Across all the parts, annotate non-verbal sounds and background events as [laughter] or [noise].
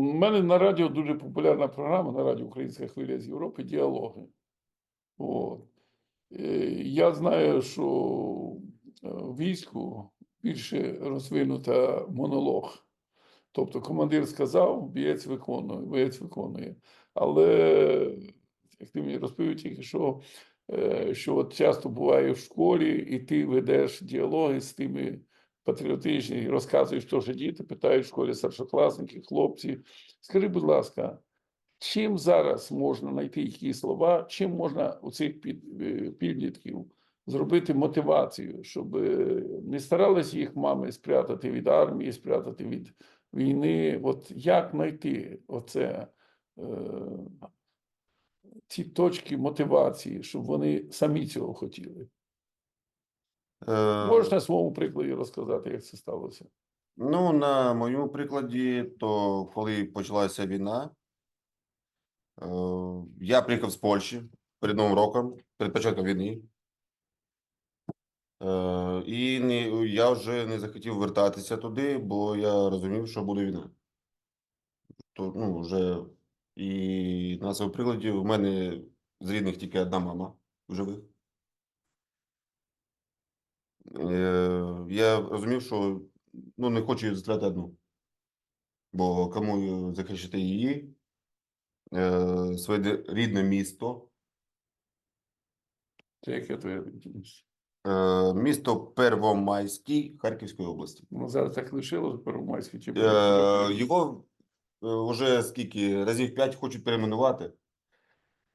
У мене на радіо дуже популярна програма на радіо Українська хвиля з Європи діалоги. От. Е, Я знаю, що е, війську більше розвинута монолог. Тобто командир сказав, бієць виконує, боєць виконує. Але як ти мені розповів тільки, що, е, що от часто буває в школі, і ти ведеш діалоги з тими патріотичні, і розказуєш, що діти питають в школі старшокласники, хлопці. Скажи, будь ласка, чим зараз можна знайти які слова, чим можна у цих е, підлітків зробити мотивацію, щоб е, не старались їх мами спрятати від армії, спрятати від війни? От як знайти оце, е, ці точки мотивації, щоб вони самі цього хотіли? Е, Можеш на своєму прикладі розказати, як це сталося? Ну, на моєму прикладі, то коли почалася війна, е, я приїхав з Польщі перед Новим роком, перед початком війни. Е, І не, я вже не захотів вертатися туди, бо я розумів, що буде війна. То, ну, вже і на своєму прикладі в мене з рідних тільки одна мама в живих. Е, Я розумів, що ну, не хочу її заставляти одну. Бо кому захищати її, е, своє рідне місто, Це яке твоє е, місто Первомайський Харківської області. Ну, зараз так лишилось Первомайське чи Е, Його е, вже скільки разів п'ять хочуть перейменувати.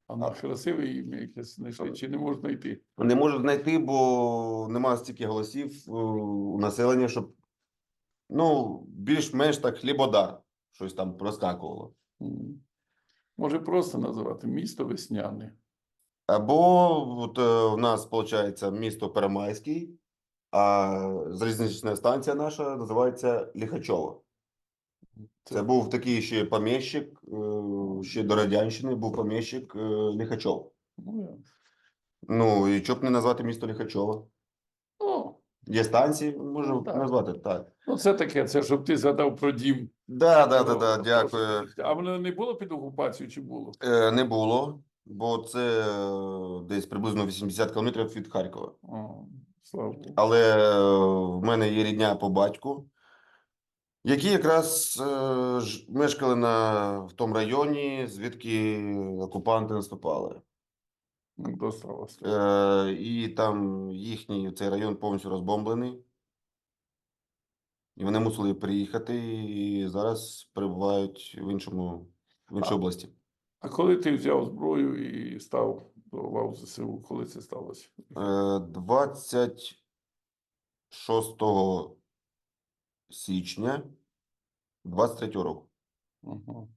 А на красиве ім'я якесь знайшли, чи не можна знайти? Не можуть знайти, бо немає стільки голосів е, у населення, щоб ну, більш-менш так хлібодар щось там проскакувало. Може просто називати місто Весняне. Або от, е, у нас виходить місто Первомайський, а залізнична станція наша називається Ліхачова. Це був такий ще поміщик, е, ще до Радянщини був поміщик е, Ліхачов. Ну, і щоб не назвати місто Ліхачова. ну, Є станції, можу Ну, так. назвати так. ну, це таке, це щоб ти згадав про дім. Да, да, да, да, дякую. А воно не було під окупацією чи було? Е, Не було, бо це е, десь приблизно 80 кілометрів від Харкова. О, слава Богу. Але в мене є рідня по батьку, які якраз е, ж- мешкали на, в тому районі, звідки окупанти наступали. Ну, Досталося. Е, і там їхній цей район повністю розбомблений. І вони мусили приїхати і зараз перебувають в іншому, в іншій А. області. А коли ти взяв зброю і став до лав ЗСУ, коли це сталося? Е, 26 січня 23 року. Ага.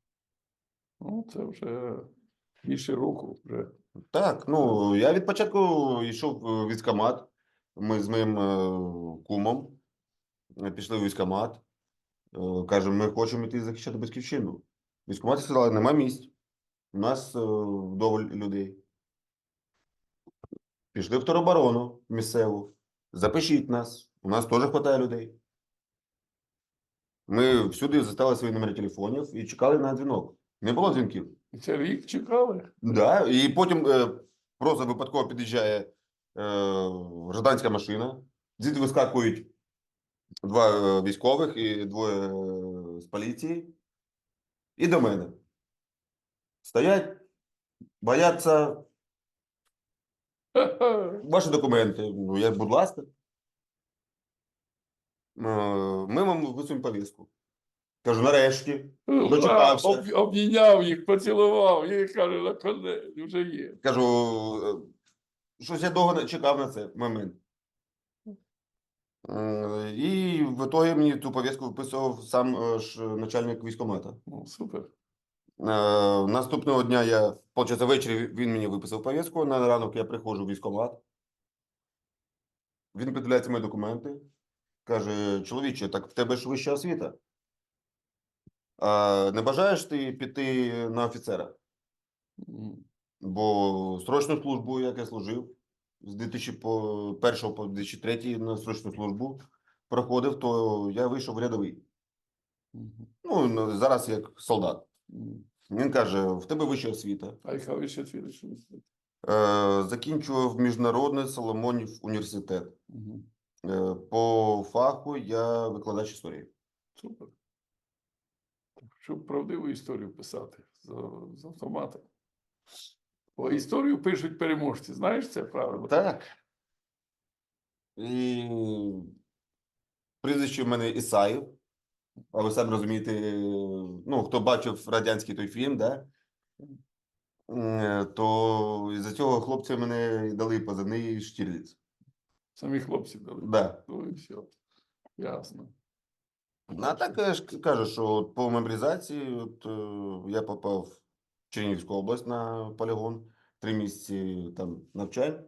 Ну, це вже більше року вже. Так, ну я від початку йшов в військкомат. Ми з моїм е, кумом е, пішли в військкомат. Е, Кажемо, ми хочемо йти захищати батьківщину. В Військкоматі сказали, нема місць. У нас е, вдоволь людей. Пішли в тероборону місцеву. Запишіть нас. У нас теж вистачає людей. Ми всюди застали свої номери телефонів і чекали на дзвінок. Не було дзвінків. І це рік чекали. Да, і потім е, просто випадково під'їжджає е, гражданська машина, звідти вискакують два е, військових і двоє е, з поліції. І до мене. Стоять, бояться [laughs] ваші документи. Ну, я, будь ласка. Е, Ми вам висунемо повістку. Кажу, нарешті. Дочекався. Об, обійняв їх, поцілував, і каже, на коне, вже є. Кажу, е, щось я довго чекав на цей момент. Е, І в итоге мені ту повістку виписував сам е, ж начальник військкомата. Ну, супер. Е, Наступного дня я, виходить, ввечері він мені виписав повістку, на ранок я приходжу в військкомат. Він приділяється мої документи. Каже, чоловіче, так в тебе ж вища освіта. А не бажаєш ти піти на офіцера? Бо срочну службу, як я служив, з 2001 по 2003 на срочну службу проходив, то я вийшов в рядовий. Ну, ну, зараз як солдат. Він каже: в тебе вища освіта. А яка ви ще твіриш? Е, закінчував міжнародний Соломонів університет. Е, по фаху я викладач історії. Супер. Щоб правдиву історію писати з, з автомата. Бо історію пишуть переможці. Знаєш це правило? Так. І прізвище в мене Ісаєв. А ви самі розумієте, ну, хто бачив радянський той фільм, да? Е, то із-за цього хлопці мене дали позивний Штірліц. Самі хлопці дали. Да. Ну і все. Ясно. Ну, А так я ж кажу, що от по мобілізації от, е, я попав в Чернігівську область на полігон, три місяці там навчань.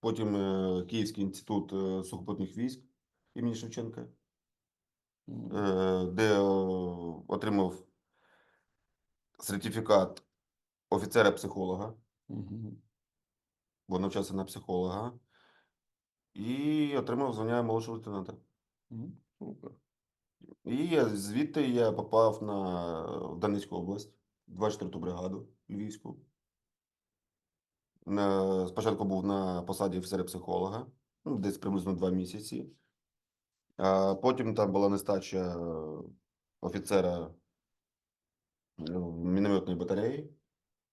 Потім е, Київський інститут е, сухопутних військ імені Шевченка, е, де е, отримав сертифікат офіцера-психолога, Мгм. бо навчався на психолога, і отримав звання молодшого лейтенанта. Мгм. Супер. І я, звідти я попав на в Донецьку область, 24-ту бригаду Львівську. На, спочатку був на посаді офіцера-психолога, ну, десь приблизно два місяці. А потім там була нестача офіцера е, мінометної батареї.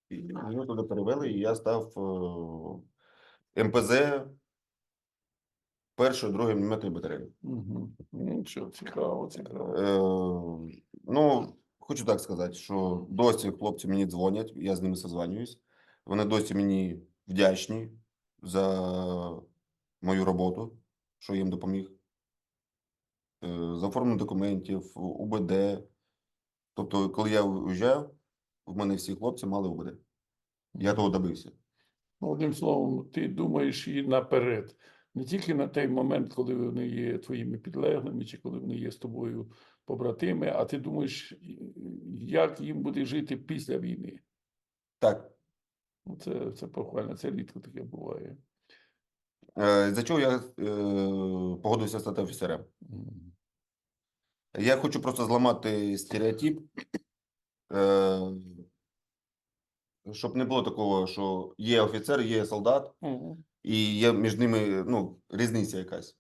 І мене туди перевели, і я став е, МПЗ першої, другої мінометної батареї. Мгм. Нічого, цікаво, цікаво. Е, ну, хочу так сказати, що досі хлопці мені дзвонять, я з ними созванююсь. Вони досі мені вдячні за мою роботу, що їм допоміг. Е, за оформлення документів, УБД. Тобто, коли я уїжджав, в мене всі хлопці мали УБД. Я того добився. Ну, Одним словом, ти думаєш і наперед. Не тільки на той момент, коли вони є твоїми підлеглими, чи коли вони є з тобою побратими, а ти думаєш, як їм буде жити після війни. Так. Ну, це, це похвально, це рідко таке буває. Е, за чого я е, погодився стати офіцером? Я хочу просто зламати стереотип, е, щоб не було такого, що є офіцер, є солдат, Мгм. І є між ними ну, різниця якась.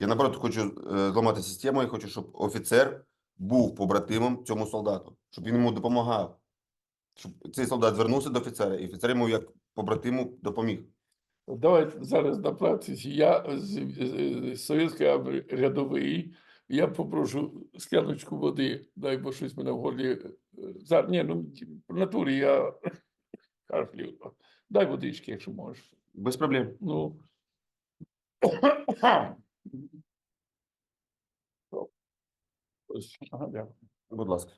Я наоборот хочу е, зламати систему, я хочу, щоб офіцер був побратимом цьому солдату, щоб він йому допомагав. Щоб цей солдат звернувся до офіцера, і офіцер йому як побратиму допоміг. Давай зараз на практиці. Я з, совєтської армії рядовий. Я попрошу скляночку води, дай бо щось мене в горлі. е, Зараз, ні, ну в натурі я [laughs] кашлю. Дай водички, якщо можеш. Без проблем. Ну. Ага, дякую. Будь ласка.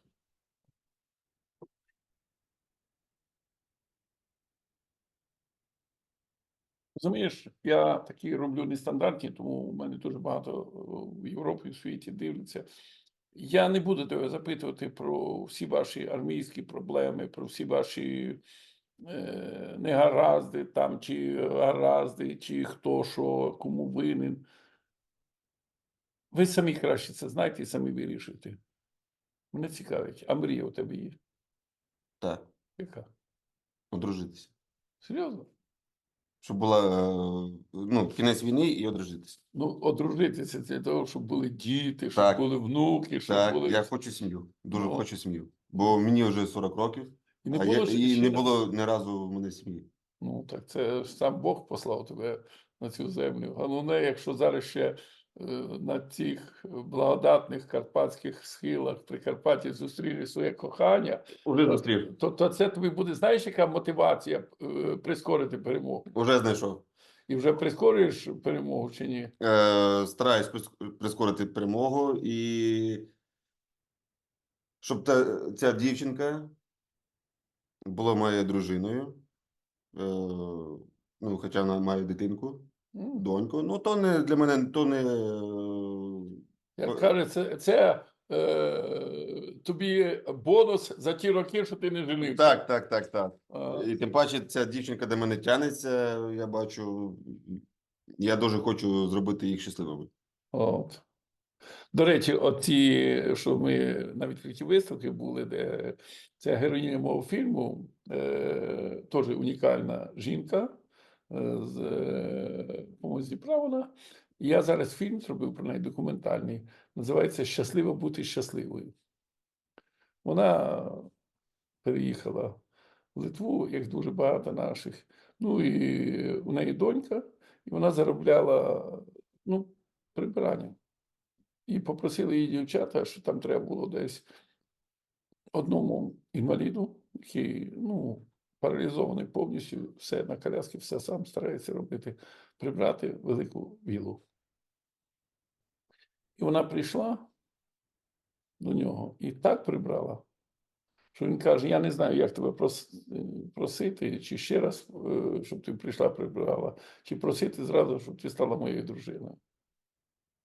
Розумієш, я такі роблю нестандартні, тому у мене дуже багато е, в Європі, в світі дивляться. Я не буду тебе запитувати про всі ваші армійські проблеми, про всі ваші негаразди, там, чи гаразди, чи хто що, кому винен. Ви самі краще це знаєте і самі вирішуєте. Мене цікавить, а мрія у тебе є? Так, Яка? одружитися. Серйозно? Щоб була е, ну, кінець війни і одружитися. Ну, одружитися для того, щоб були діти, щоб Так. були внуки, щоб Так, були. я хочу сім'ю. Дуже Ну. хочу сім'ю. Бо мені вже 40 років, І не а було я, ще- не було ні разу в мене сім'ї. Ну, так це ж сам Бог послав тебе на цю землю. Головне, якщо зараз ще е, на цих благодатних карпатських схилах Прикарпатті зустрінеш своє кохання, Уже то- зустрів. то, то це тобі буде, знаєш, яка мотивація е, прискорити перемогу? Уже знайшов. І вже прискорюєш перемогу чи ні? Е, стараюсь прис- прискорити перемогу і щоб та, ця дівчинка була моєю дружиною. Е, ну, хоча вона має дитинку, доньку. Ну, то не для мене, то не. Як каже, це, це е, тобі бонус за ті роки, що ти не женився. Так, так, так, так. А, І тим паче, ця дівчинка до мене тянеться, я бачу. Я дуже хочу зробити їх щасливими. От. До речі, оці, що ми на відкритій виставці були, де це героїня мого фільму, е, теж унікальна жінка е, з е, Дніпра. Я зараз фільм зробив про неї документальний. Називається Щаслива бути щасливою. Вона переїхала в Литву, як дуже багато наших. Ну і у неї донька, і вона заробляла ну, прибирання. І попросили її дівчата, що там треба було десь одному інваліду, який ну, паралізований повністю, все на коляски, все сам старається робити, прибрати велику вілу. І вона прийшла до нього і так прибрала, що він каже: Я не знаю, як тебе е, просити, чи ще раз, е, щоб ти прийшла, прибрала, чи просити зразу, щоб ти стала моєю дружиною.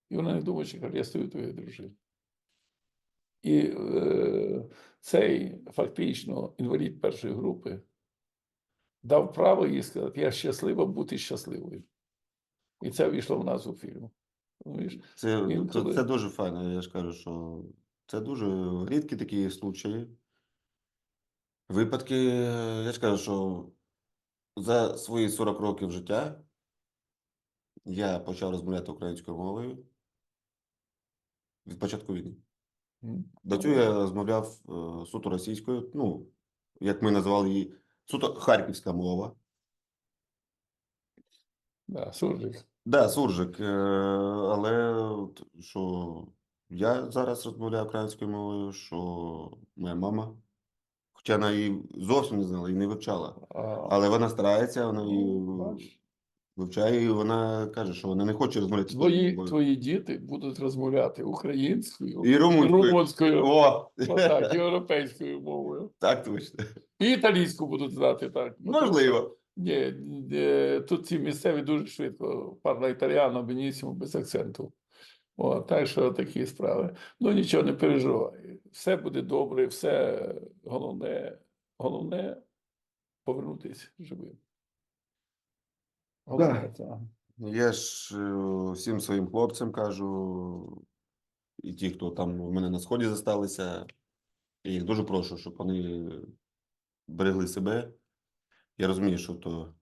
І вона не думає, що я стою твоєю дружиною. І е, цей фактично інвалід першої групи дав право їй сказати, я щаслива бути щасливою. І це війшло в назву фільму. Це, Інколи- це, це дуже файно. Я ж кажу, що це дуже рідкі такі случаї. Випадки, я ж кажу, що за свої 40 років життя я почав розмовляти українською мовою від початку війни. До цього я розмовляв е, суто російською, ну, як ми називали її, суто харківська мова. Да, суржик. Да, суржик, е, але що я зараз розмовляю українською мовою, що моя мама, хоча вона її зовсім не знала і не вивчала, але вона старається, вона її ну, бачиш. Вивчає, і вона каже, що вона не хоче розмовляти Твої, твої діти будуть розмовляти українською, І румунською. румунською, О, отак, європейською мовою. так точно. І італійську будуть знати так. Ну, Можливо. Ні, тут ці місцеві дуже швидко. Парла італіано, бенісімо, без акценту. О, так що такі справи. Ну нічого не переживай. Все буде добре, все головне, головне повернутися живим. Головне, так. Я ж е, всім своїм хлопцям кажу, і ті, хто там у мене на сході зосталися, я їх дуже прошу, щоб вони берегли себе. Я розумію, що то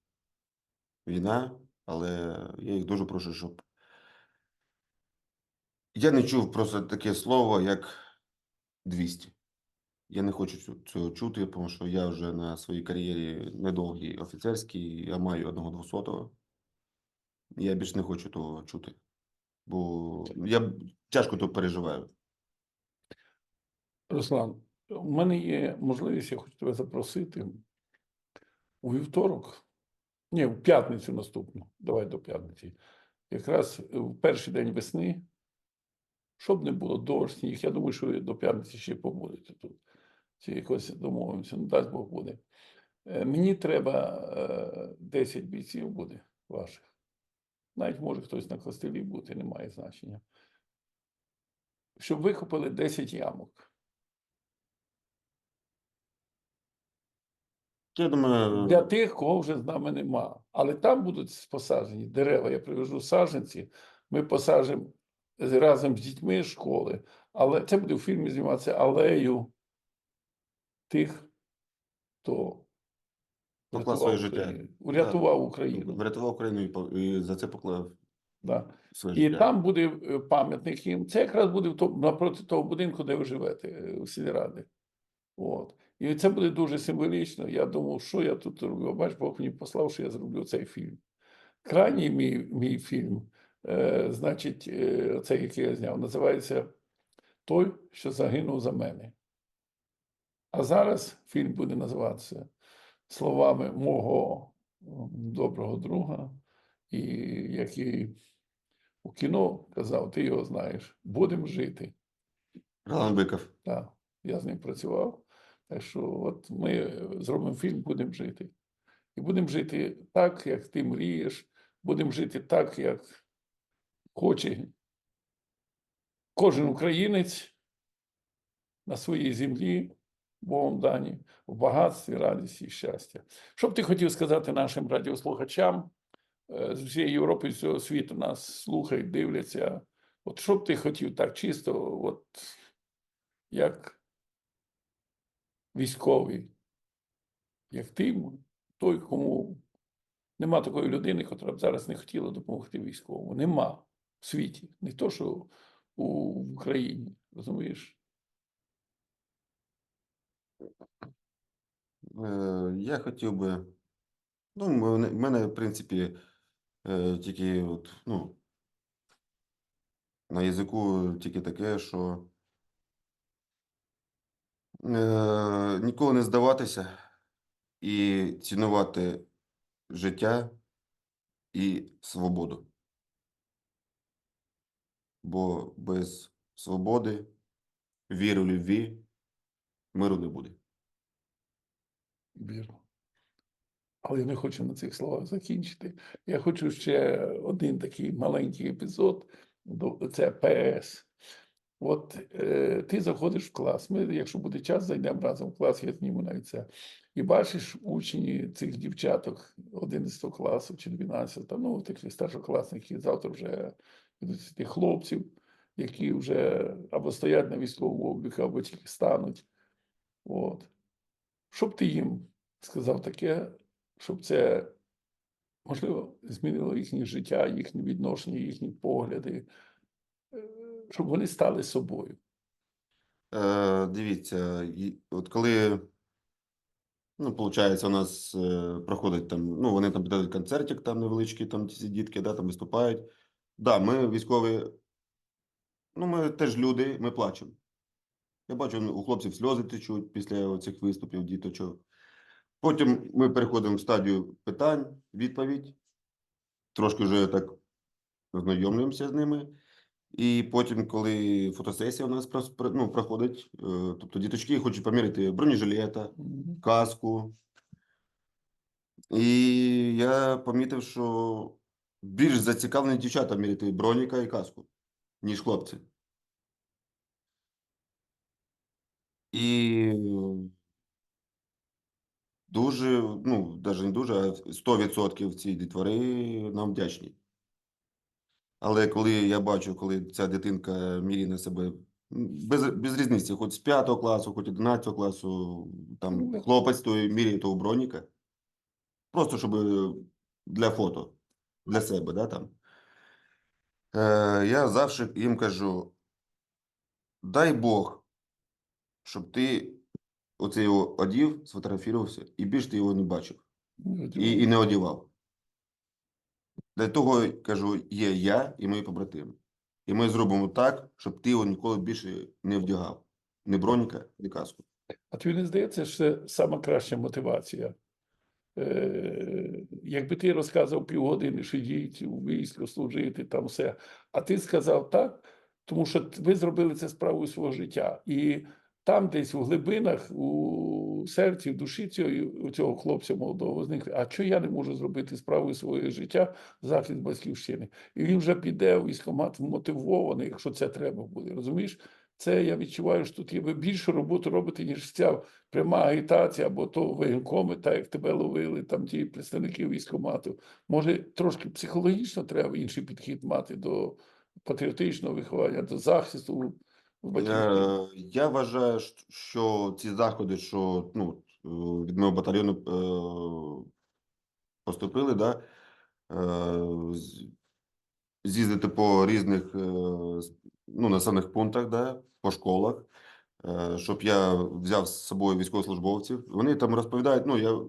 війна, але я їх дуже прошу, щоб. Я не чув просто таке слово, як 200. Я не хочу цього чути, тому що я вже на своїй кар'єрі недовгій офіцерській, я маю одного двохсотого. Я більше не хочу того чути. Бо я тяжко то переживаю. Руслан, у мене є можливість, я хочу тебе запросити у вівторок, ні, в п'ятницю наступну, давай до п'ятниці. Якраз в перший день весни, щоб не було дощ, сніг, я думаю, що ви до п'ятниці ще побудете тут. Чи якось домовимося, ну дасть Бог буде. Е, Мені треба е, 10 бійців буде ваших. Навіть може хтось на костелі бути, немає значення. Щоб викопали 10 ямок. Я думаю, Для тих, кого вже з нами нема. Але там будуть посаджені дерева. Я привезу саджанці. Ми посаджимо з- разом з дітьми школи. Але це буде в фільмі зніматися алею тих, хто Поклав своє життя. Урятував Україну. врятував Україну і, за це поклав Да. своє І життя. там буде е, пам'ятник їм. Це якраз буде в тому, напроти того будинку, де ви живете, е, у сільради. От. І це буде дуже символічно. Я думав, що я тут роблю. Бач, Бог мені послав, що я зроблю цей фільм. Крайній мій, мій фільм, е, значить, е, цей, який я зняв, називається Той, що загинув за мене. А зараз фільм буде називатися словами мого доброго друга, і який у кіно казав, ти його знаєш, будемо жити. Роман Биков. Так, я з ним працював. Так що от ми зробимо фільм, будемо жити. І будемо жити так, як ти мрієш, будемо жити так, як хоче кожен українець на своїй землі, Богом дані, в багатстві, радості і щастя. Що б ти хотів сказати нашим радіослухачам е, з всієї Європи, з всього світу нас слухають, дивляться. От що б ти хотів так чисто, от як військовий, як ти, той, кому нема такої людини, яка б зараз не хотіла допомогти військовому. Нема в світі. Не то, що у Україні, розумієш? Е, Я хотів би. Ну, в мене, в принципі, е, тільки от, ну, на язику тільки таке, що е, ніколи не здаватися і цінувати життя і свободу. Бо без свободи, віри в любві, миру не буде. Вірно. Але я не хочу на цих словах закінчити. Я хочу ще один такий маленький епізод. Це ПС. От е, ти заходиш в клас. Ми, якщо буде час, зайдемо разом в клас, я зніму навіть це. І бачиш учні цих дівчаток 11 класу чи 12, ну, таких старшокласників, завтра вже тих хлопців, які вже або стоять на військовому обліку, або тільки стануть. От. Що б ти їм сказав таке, щоб це, можливо, змінило їхнє життя, їхнє відношення, їхні погляди, е, щоб вони стали собою. Е, дивіться, от коли, ну, виходить, у нас е, проходить там, ну, вони там дають концертик там невеличкий, там ці дітки, да, там виступають. Да, ми військові, ну, ми теж люди, ми плачемо. Я бачу, ну, у хлопців сльози течуть після цих виступів, діточок. Потім ми переходимо в стадію питань, відповідь. Трошки вже так ознайомлюємося з ними. І потім, коли фотосесія у нас ну, проходить, е, тобто діточки хочуть поміряти бронежилета, каску. І я помітив, що більш зацікавлені дівчата міряти броніка і каску, ніж хлопці. І дуже, ну, навіть не дуже, а 100% ці дітвори нам вдячні. Але коли я бачу, коли ця дитинка міряє на себе без, без різниці, хоч з 5 класу, хоч 11 класу, Ну, там хлопець той міряє того броніка, просто щоб е, для фото, для себе, да, там. Е, я завжди їм кажу: дай Бог, щоб ти оце його одів, сфотографувався, і більше ти його не бачив і, і не одівав. Для того, кажу, є я і мої побратими. І ми зробимо так, щоб ти його ніколи більше не вдягав. Ні броніка, ні каску. А тобі не здається, що це сама краща мотивація? Е, якби ти розказав півгодини, що йдіть у військо служити, там все, а ти сказав так, тому що ви зробили це справою свого життя. І там десь у глибинах, у серці, в душі цього, цього хлопця молодого зникне, а що я не можу зробити справою свого життя захист батьківщини? І він вже піде у військкомат мотивований, якщо це треба буде. Розумієш? Це я відчуваю, що тут є ви більшу роботу робите, ніж ця пряма агітація, або то воєнкоми, так як тебе ловили, там ті представники військкомату. Може, трошки психологічно треба інший підхід мати до патріотичного виховання, до захисту. Е, я вважаю, що ці заходи, що ну, е, від мого батальйону е, поступили, да, е, з'їздити по різних е, ну, населених пунктах, да, по школах, е, щоб я взяв з собою військовослужбовців. Вони там розповідають, ну, я е,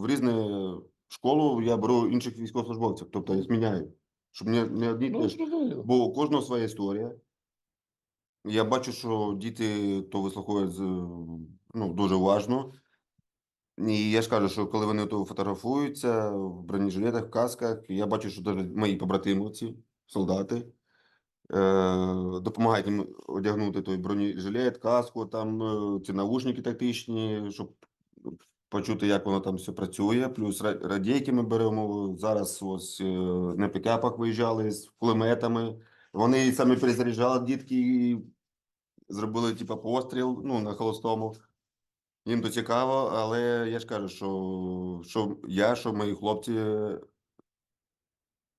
в різну школу я беру інших військовослужбовців, тобто я зміняю, щоб не, не одні Ну, те ж. зрозуміло. Бо у кожного своя історія. Я бачу, що діти то вислуховують ну, дуже уважно. І я ж кажу, що коли вони то фотографуються в бронежилетах, в касках, я бачу, що мої побратимці, солдати, е, допомагають їм одягнути той бронежилет, каску, там, е, ці навушники тактичні, щоб почути, як воно там все працює. Плюс радійки ми беремо. Зараз ось е, на пікапах виїжджали з кулеметами. Вони самі перезаряджали дітки і зробили типу, постріл ну, на холостому. Їм то цікаво, але я ж кажу, що, що я, що мої хлопці,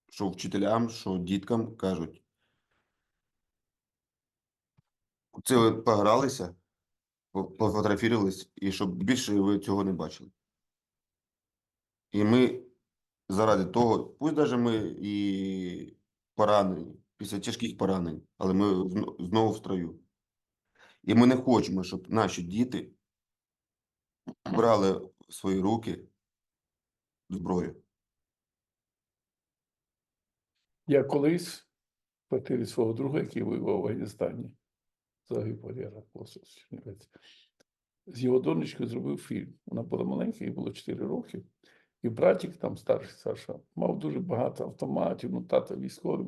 що вчителям, що діткам кажуть: Це ви погралися, по- пофотографірувались, і щоб більше ви цього не бачили. І ми заради того, пусть навіть ми і поранені, після тяжких поранень, але ми знову в строю. І ми не хочемо, щоб наші діти брали в свої руки зброю. Я колись в квартирі свого друга, який воював в Афганістані, загиб Косов, з його донечкою зробив фільм. Вона була маленька, їй було 4 роки. І братик, там старший Саша, мав дуже багато автоматів, ну тата військовий,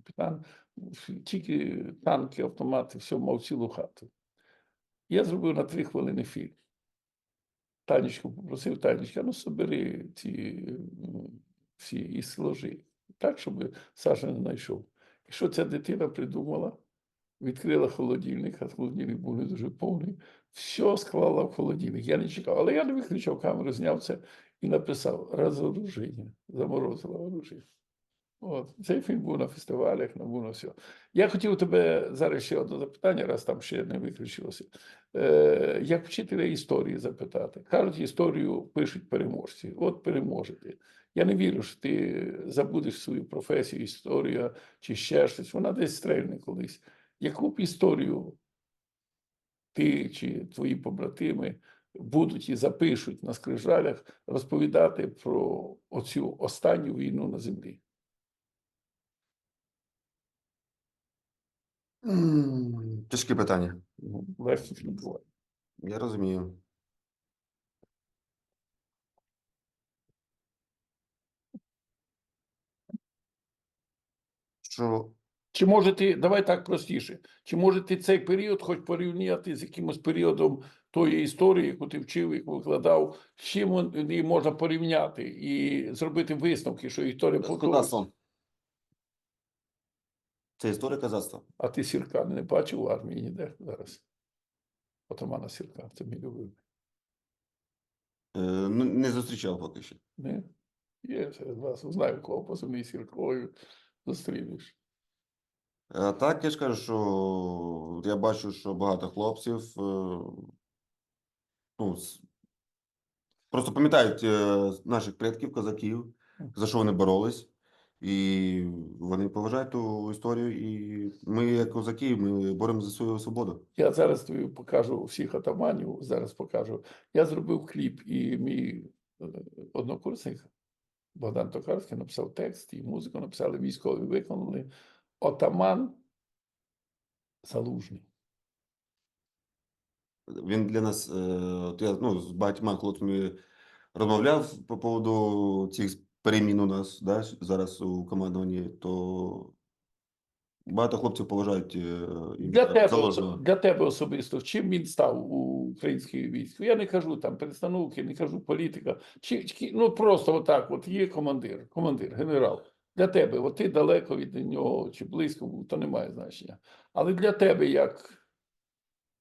капітан, тільки танки, автомати, все, мав цілу хату. Я зробив на три хвилини фільм. Танечку попросив, Танечка, ну собери ці всі і сложи. Так, щоб Саша не знайшов. І що ця дитина придумала? Відкрила холодильник, а холодильник був не дуже повний. Все склала в холодильник. Я не чекав, але я не виключав камеру, зняв це і написав розоруження, заморозила оружие. От. Цей фільм був на фестивалях, на був на все. Я хотів тебе зараз ще одне запитання, раз там ще не виключилося. Е, як вчителя історії запитати. Кажуть, історію пишуть переможці. От переможете. Я не вірю, що ти забудеш свою професію, історія чи ще щось. Вона десь стрельне колись. Яку б історію ти чи твої побратими будуть і запишуть на скрижалях розповідати про оцю останню війну на землі? М, Тяжке питання. Не буває. Я розумію. Що Чи може ти, давай так простіше, чи може ти цей період хоч порівняти з якимось періодом тої історії, яку ти вчив, яку викладав, з чим її можна порівняти і зробити висновки, що історія повторюється? Це історія козацтва. А ти Сірка не бачив в армії ніде зараз? Отамана Сірка, це мій любимий. Е, ну, не зустрічав поки що. Не? Є серед вас, знаю, кого позивний Сіркою зустрінеш. А так я ж кажу, що я бачу, що багато хлопців е, ну, просто пам'ятають е, наших предків, козаків, за що вони боролись, і вони поважають ту історію. І ми, як козаки, ми боремося за свою свободу. Я зараз тобі покажу всіх атаманів, зараз покажу. Я зробив кліп, і мій е, однокурсник Богдан Токарський написав текст, і музику написали, військові виконали. Отаман Залужний. Він для нас, е, я ну, з багатьма хлопцями розмовляв по поводу цих перемін у нас да, зараз у командуванні, то багато хлопців поважають е, Для тебе, Залужного. для тебе особисто, чим він став у українській війську? Я не кажу там перестановки, не кажу політика. Чи, чи- ну просто отак, от є командир, командир, генерал. Для тебе, от ти далеко від нього чи близько то немає значення. Але для тебе, як,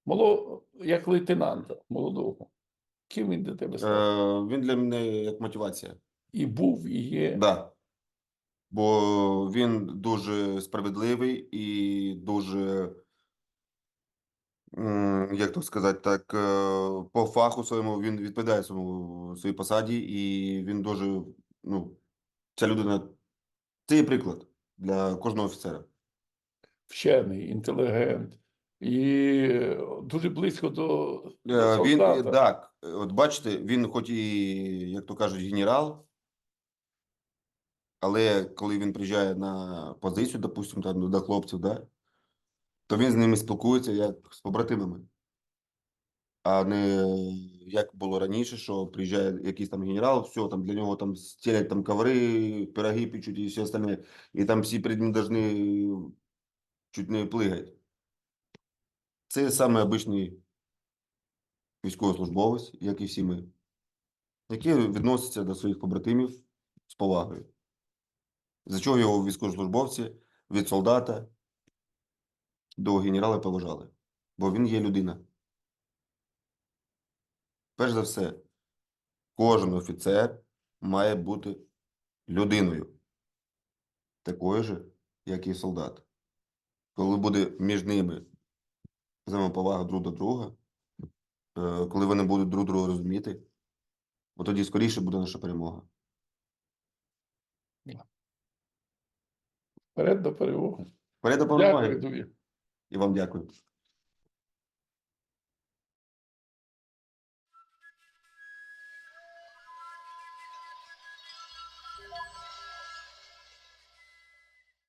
моло, як лейтенанта молодого, ким він для тебе став? Е, Він для мене як мотивація. І був, і є. Да. Бо він дуже справедливий і дуже, як то сказати так, е, по фаху своєму він відповідає своєму своїй посаді, і він дуже, ну, ця людина, це є приклад для кожного офіцера. вчений, інтелігент і дуже близько до, Е, Він солдата. так, от бачите, він хоч і, як то кажуть, генерал, але коли він приїжджає на позицію, допустимо, там до хлопців, да, то він з ними спілкується як з побратимами. А не як було раніше, що приїжджає якийсь там генерал, все, там для нього там стелять там коври, пироги печуть і все остальне. І там всі перед ним должны чуть не плигати. Це саме обичний військовослужбовець, як і всі ми, який відноситься до своїх побратимів з повагою. За чого його військовослужбовці від солдата до генерала поважали? Бо він є людина. Перш за все, кожен офіцер має бути людиною, такою же, як і солдат. Коли буде між ними взаємоповага друг до друга, е, коли вони будуть друг друга розуміти, от тоді скоріше буде наша перемога. Вперед до перемоги. Вперед до перемоги. Дякую тобі. І вам дякую.